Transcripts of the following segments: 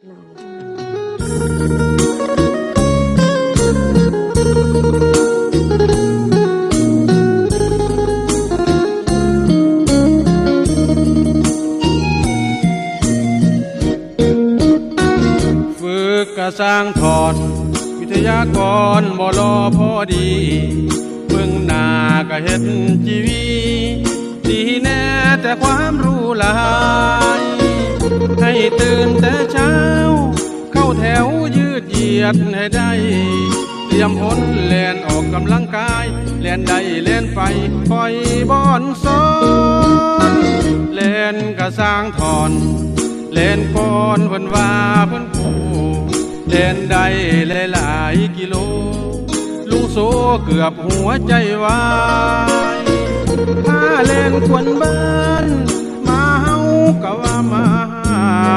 ฝึกกระสร้างถอด วิทยากรบ่รอพอดีเบิ่งหน้าก็เฮ็ดจีวีดีแน่แต่ความรู้หลาย ให้ตื่นแต่เช้า แถวยืดเหยียดให้ได้ เตรียมพลแล่นออกกำลังกาย แล่นได้แล่นไปปล่อยบอนซ้อนแล่นกระสร้างถอนเล่นก่อนเพิ่นว่าเพิ่นผู้เล่นได้หลายๆกิโล ลุงโซเกือบหัวใจวายถ้าเล่นควนบ้าน มาเฮาก็ว่ามาห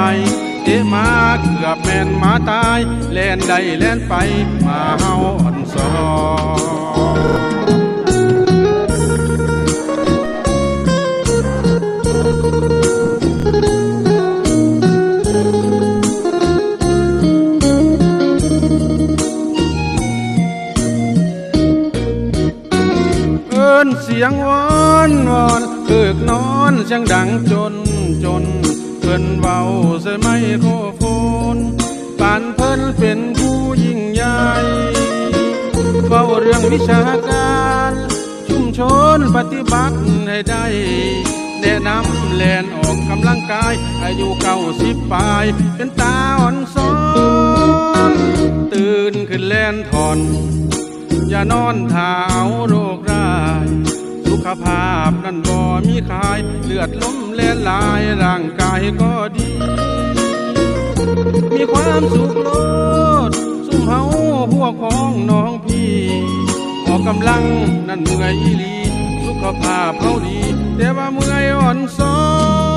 ายเอะมา เกือบแม่นหมาตายเล่นได้เล่นไปมาเฮาอ่อนซอเอินเสียงวอนวอนเกิกนอนเสียงดังจนจน เพิ่นเว้าใส่ไมโครโฟนปานเพิ่นเป็นผู้ยิ่งใหญ่เฝ้าเรื่องวิชาการ ชุมชนปฏิบัติให้ได้ แนะนำแลนออกกำลังกาย อายุเก้าสิบปลาย เป็นตาอ่อนซ้อน ตื่นขึ้นแลนถอน อย่านอนเท้าโรคร้าย สุขภาพนั้นบ มีขาย เลือดล้มเล่นลายร่างกายก็ดี มีความสุขโลดสุมเฮาพวกของน้องพี่ ออกกำลังนั่นเมื่อยอีลี สุขภาพเฮาดี แต่ว่าเมื่อยอ่อนซ้อน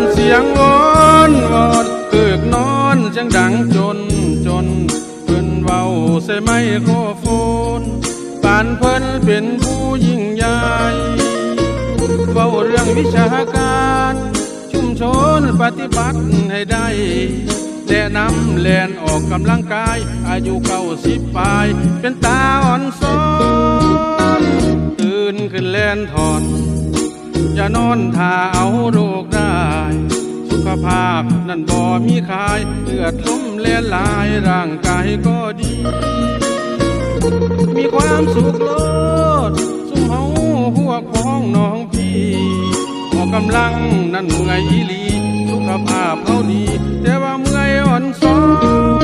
นเสียงวอนวอนเกิกนอนเสียงดังจนจนเพิ่นเว้าใส่ไมโครโฟนปานเพิ่นเป็นผู้ยิ่งใหญ่เว้าเรื่องวิชาการ ชุมชนปฏิบัติให้ได้แนะนำแลนออกกำลังกาย อายุเก้าสิบปลาย เป็นตาอ่อนซ้อนตื่นขึ้นแลนถอนอย่านอนท่าเอาโรคได้ ภาพ นั่นบ่มีขายเลือดล้มเล่นลายร่างกายก็ดี มีความสุขโลดสุมเฮาพวของน้องพี่ออกกำลังนั่นเมื่อยอีลี สุขภาพเขาดี แต่ว่าเมื่อยอ่อนซ้อ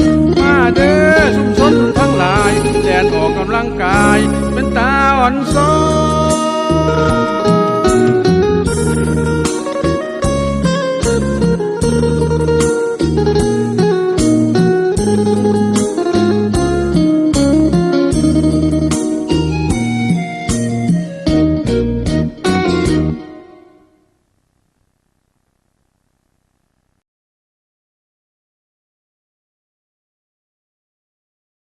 นมาเด้อชุมชนทั้งหลายแดนออกกำลังกาย เป็นตาอ่อนซ้อน